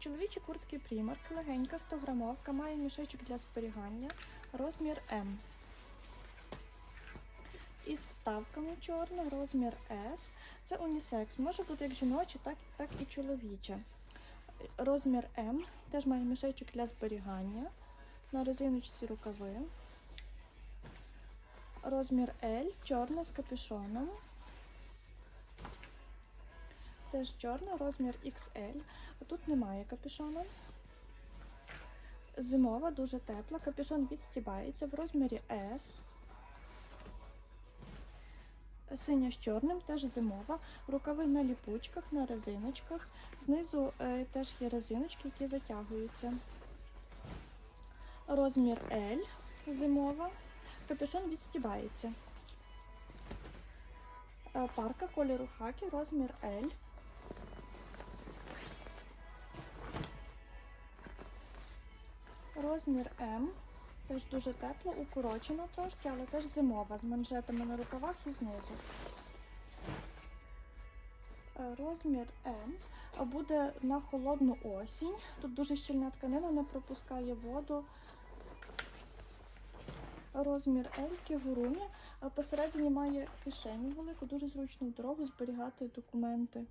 Чоловічі куртки Primark, легенька 100 грамовка, має мішечок для зберігання, розмір М. Із вставками чорна, розмір S. Це унісекс. Може бути як жіноче, так, так і чоловіче. Розмір М теж має мішечок для зберігання. На резиночці рукави. Розмір L, чорна з капюшоном. Теж чорна, розмір XL. Тут немає капюшона. Зимова, дуже тепла. Капюшон відстібається в розмірі S. Синя з чорним, теж зимова. Рукави на ліпучках, на резиночках. Знизу е, теж є резиночки, які затягуються. Розмір L зимова. Капюшон відстібається. Е, Парка кольору хакі, розмір L. Розмір М. Теж дуже тепло, укорочена трошки, але теж зимова, з манжетами на рукавах і знизу. Е, Розмір М буде на холодну осінь. Тут дуже щільна тканина, не пропускає воду. Розмір L кігурумі. а Посередині має кишеню велику, дуже зручну дорогу зберігати документи.